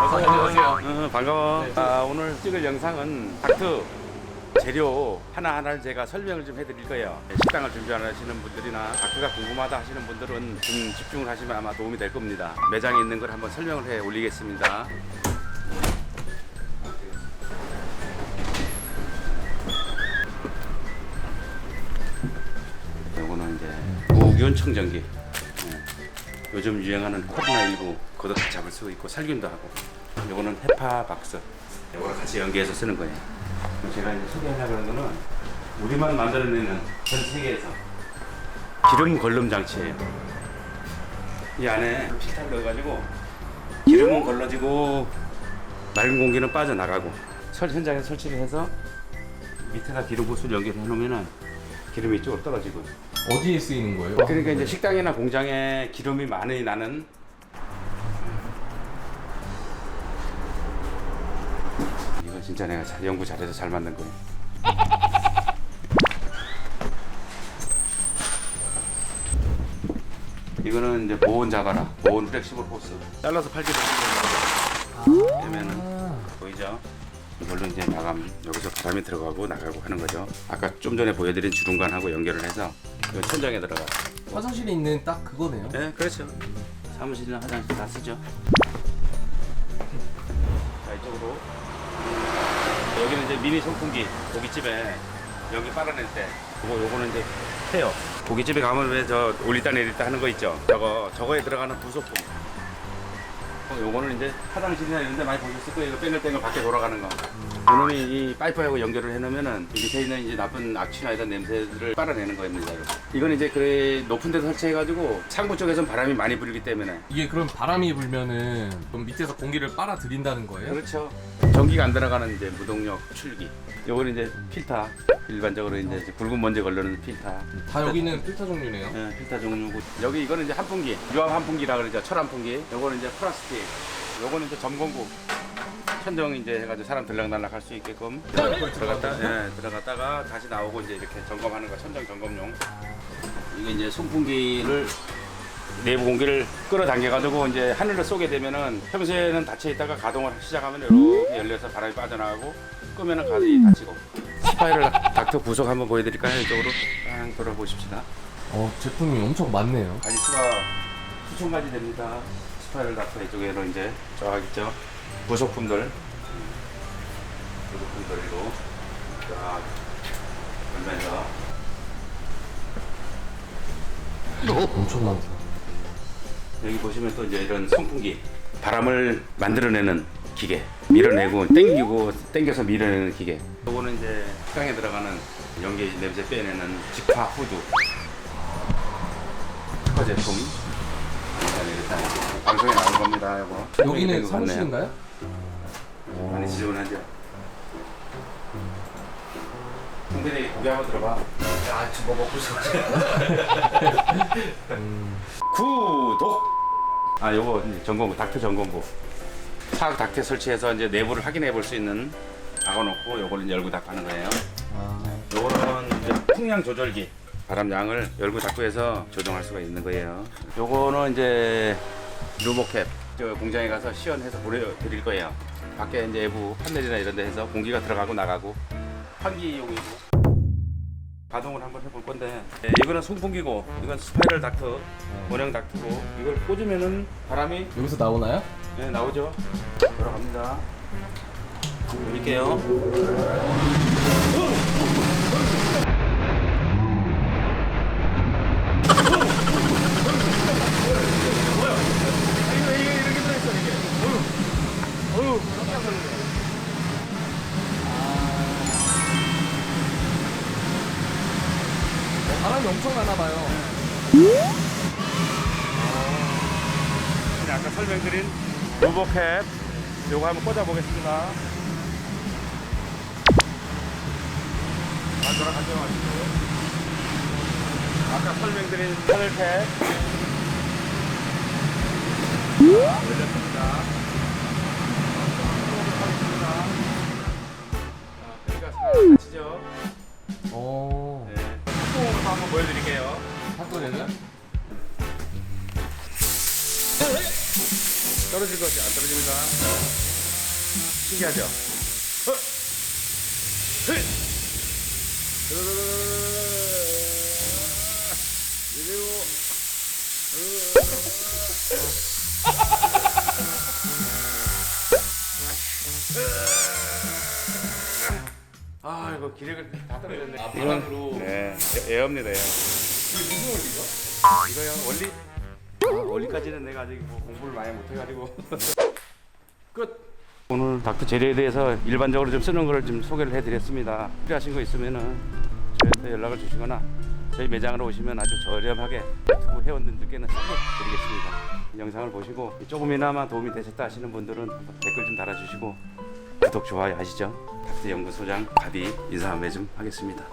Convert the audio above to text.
안녕하세요. 어, 반가워. 아, 오늘 찍을 영상은 닥트 재료 하나하나를 제가 설명을 좀 해드릴 거예요. 네, 식당을 준비하시는 분들이나 닥트가 궁금하다 하시는 분들은 좀 집중을 하시면 아마 도움이 될 겁니다. 매장에 있는 걸 한번 설명을 해 올리겠습니다. 무균 청정기. 네. 요즘 유행하는 코로나19 걷어 잡을 수 있고 살균도 하고 요거는 헤파 박스 요거랑 같이 연계해서 쓰는 거예요 제가 이제 소개하려고 하는 거는 우리만 만들어내는 전 세계에서 기름 걸름 장치예요 이 안에 필터를 넣어가지고 기름은 걸러지고 맑은 공기는 빠져나가고 설 현장에 설치를 해서 밑에다 기름 호스를 연결해 놓으면은 기름이 이쪽으로 떨어지고 어디에 쓰이는 거예요? 그러니까 이제 식당이나 공장에 기름이 많이 나는 이거 진짜 내가 잘 연구 잘해서 잘 만든 거예요. 이거는 이제 보온 잡아라. 보온 플렉시블 호스. 잘라서 팔기도 하고. 그러면은 보이죠? 이걸로 이제 마감 여기서 바람이 들어가고 나가고 하는 거죠. 아까 좀 전에 보여드린 주름관하고 연결을 해서 이 천장에 들어가. 화장실에 있는 딱 그거네요. 네, 그렇죠. 사무실이나 화장실 다 쓰죠. 자, 이쪽으로. 여기는 이제 미니 선풍기, 고깃집에 여기 빨아낼 때, 요거, 요거는 이제 해요. 고깃집에 가면 왜 저 올리다 내리다 하는 거 있죠? 저거, 저거에 들어가는 부속품. 어, 요거는 이제 화장실이나 이런 데 많이 보셨을 거예요. 이거 뺑글뺑글 밖에 돌아가는 거. 이놈이 이 파이프하고 연결을 해놓으면은 이 밑에 있는 이제 나쁜 악취나 이런 냄새들을 빨아내는 겁니다. 이건 이제 그래 높은 데 설치해가지고 창고 쪽에선 바람이 많이 불기 때문에 이게 그럼 바람이 불면은 그럼 밑에서 공기를 빨아들인다는 거예요? 그렇죠. 전기가 안 들어가는 이제 무동력 출기. 요거는 이제 필터. 일반적으로 이제 붉은 먼지 걸르는 필터. 다 여기는 필터 종류네요. 예, 필터 종류고 여기 이거는 이제 한풍기 유압 한풍기라 그러죠 철 한풍기 요거는 이제 플라스틱 요거는 이제 점공구 천정 이제 해가지고 사람 들락날락 할 수 있게끔 들어갔다 예, 들어갔다가 다시 나오고 이제 이렇게 점검하는 거 천정 점검용 이게 이제 송풍기를 내부 공기를 끌어당겨 가지고 이제 하늘을 쏘게 되면은 평소에는 닫혀 있다가 가동을 시작하면 이렇게 열려서 바람이 빠져나가고 끄면은 가위 닫히고 스파이럴 닥터 구석 한번 보여드릴까요 이쪽으로 딱 돌아보십시다. 어 제품이 엄청 많네요. 가지 수가 수천 가지 됩니다. 스파이럴 닥터 이쪽에로 이제 쫙 있죠. 부속품들. 부속품들로 쫙 걸면서. 엄청 많다. 여기 보시면 또 이제 이런 선풍기. 바람을 만들어내는 기계. 밀어내고 땡기고 땡겨서 밀어내는 기계. 요거는 이제 식당에 들어가는 연기 냄새 빼내는 직화 후드 특허 제품 일단 방송에 나온 겁니다 요거 여기는. 사무실인가요? 많이 지저분하죠 형들이 고기 한번 들어봐 아 지금 뭐 먹고 있어. 구독. 아 요거 이제 점검부 닥터 점검부. 사각 닥터 설치해서 이제 내부를 확인해 볼 수 있는 박아놓고 요거를 이제 열고 하는 거예요. 아, 요거는 이제 풍량 조절기. 바람 양을 열고 닫고 해서 조정할 수가 있는 거예요. 요거는 이제 루모캡. 저 공장에 가서 시연해서 보내드릴 거예요. 밖에 이제 외부 판넬이나 이런 데 해서 공기가 들어가고 나가고 환기용이고 가동을 한번 해볼 건데 네, 이거는 송풍기고 이건 스파이럴 닥터 원형 닥터고 이걸 꽂으면은 바람이 여기서 나오나요? 네, 나오죠 돌아갑니다 돌릴게요 바람이 엄청 나나 봐요. 네, 아까 설명드린 루버캡 요거 한번 꽂아 보겠습니다. 잘 돌아가죠 마시고. 아까 설명드린 하늘캡 자, 열렸습니다 닫히죠 어. 네, 거 한번 보여드릴게요. 한꺼번에는 떨어질 것이 안 떨어집니다. 신기하죠? 아 이거 기력을 다 떨어졌네. 아, 바닥으로. 네, 애- 애업니다 애. 무슨 원리죠? 이거요 원리? 아, 원리까지는 내가 아직 뭐 공부를 많이 못해가지고 끝. 오늘 닥터 재료에 대해서 일반적으로 좀 쓰는 거를 좀 소개를 해드렸습니다. 필요하신 거 있으면은 저희한테 연락을 주시거나 저희 매장으로 오시면 아주 저렴하게 유튜브 회원들께는 싸게 드리겠습니다. 영상을 보시고 조금이나마 도움이 되셨다 하시는 분들은 댓글 좀 달아주시고 구독 좋아요 하시죠. 닥터 연구소장 바비 인사 한번 좀 하겠습니다.